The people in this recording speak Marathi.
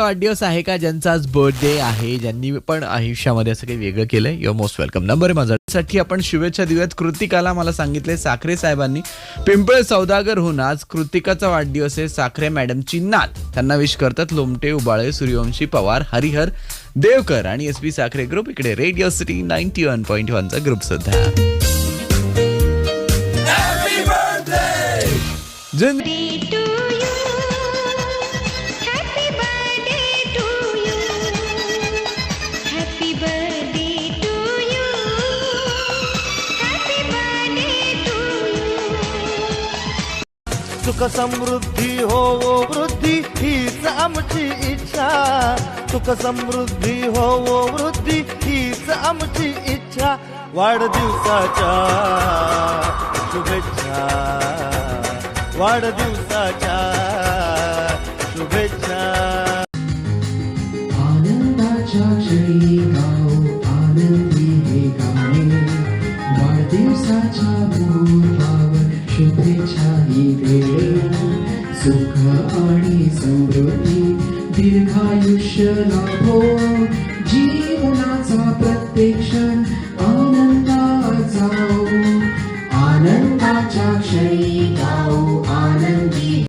वाढदिवस आहे का? ज्यांचा आज बर्थडे आहे ज्यांनी पण आयुष्यामध्ये असं काही वेगळं केलंय युअर मोस्ट वेलकम नंबर आहे माझा. साठी आपण शुभेच्छा देऊयात. कृतिकाला मला सांगितले साखरे साहेबांनी पिंपळे सौदागर होऊन आज कृतिकाचा वाढदिवस आहे साखरे मॅडमची नात. त्यांना विश करतात लोमटे उबाळे सूर्यवंशी पवार हरिहर देवकर आणि एस पी साखरे ग्रुप इकडे radio city ninety one point वनचा group सुद्धा जिंद- सुख समृद्धी हो वृद्धी हीच आमची इच्छा. सुख समृद्धी हो वृद्धी हीच आमची इच्छा. वाढदिवसाच्या शुभेच्छा. वाढदिवसाच्या शुभेच्छा. आनंदाच्या क्षणी आनंदी हे गाणे. वाढदिवसाच्या शुभेच्छा हि सुख आणि समृद्धी दीर्घायुष्य लाभो जीवनाचा प्रत्येक क्षण आनंदाचा आनंदाच्या क्षणी गाऊ आनंदी